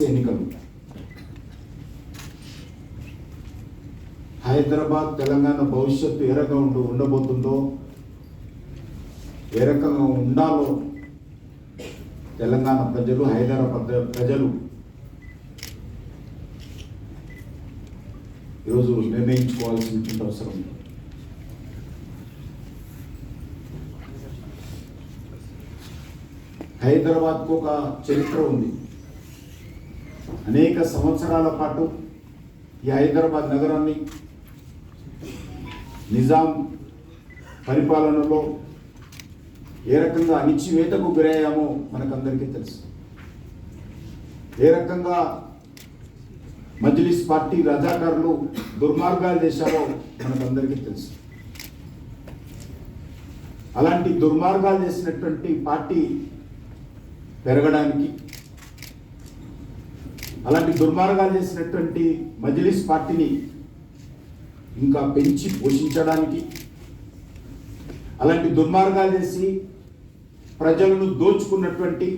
ఎన్నికలు హైదరాబాద్ తెలంగాణ భవిష్యత్తు ఏ రకంగా ఉండు ఉండబోతుందో ఏ రకంగా ఉండాలో తెలంగాణ ప్రజలు హైదరాబాద్ ప్రజలు ఈరోజు నిర్ణయించుకోవాల్సినటువంటి అవసరం ఉంది. హైదరాబాద్కు ఒక చరిత్ర ఉంది. అనేక సంవత్సరాల పాటు ఈ హైదరాబాద్ నగరాన్ని నిజాం పరిపాలనలో ఏ రకంగా అణిచివేతకు గురయ్యామో మనకందరికీ తెలుసు. ఏ రకంగా మజ్లిస్ పార్టీ రజాకారులు దుర్మార్గాలు చేశారో మనకందరికీ తెలుసు. అలాంటి దుర్మార్గాలు చేసినటువంటి పార్టీ పెరగడానికి అలాంటి దుర్మార్గాలు చేసినటువంటి మజ్లిస్ పార్టీని ఇంకా పెంచి పోషించడానికి అలాంటి దుర్మార్గాలు చేసి ప్రజలను దోచుకున్నటువంటి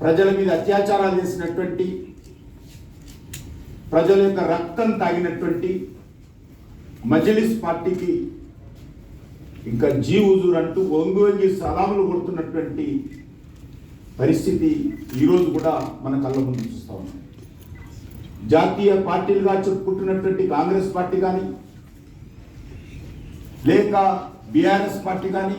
ప్రజల మీద అత్యాచారాలు చేసినటువంటి ప్రజల యొక్క రక్తం తాగినటువంటి మజలిస్ పార్టీకి ఇంకా జీ హుజూర్ అంటూ వంగి వంగి సలాములు కొడుతున్నటువంటి పరిస్థితి ఈరోజు కూడా మన కళ్ళ ముందు చూస్తూ ఉన్నాం. జాతీయ పార్టీలుగా చెప్పుకుంటున్నటువంటి కాంగ్రెస్ పార్టీ కానీ లేక బీఆర్ఎస్ పార్టీ కానీ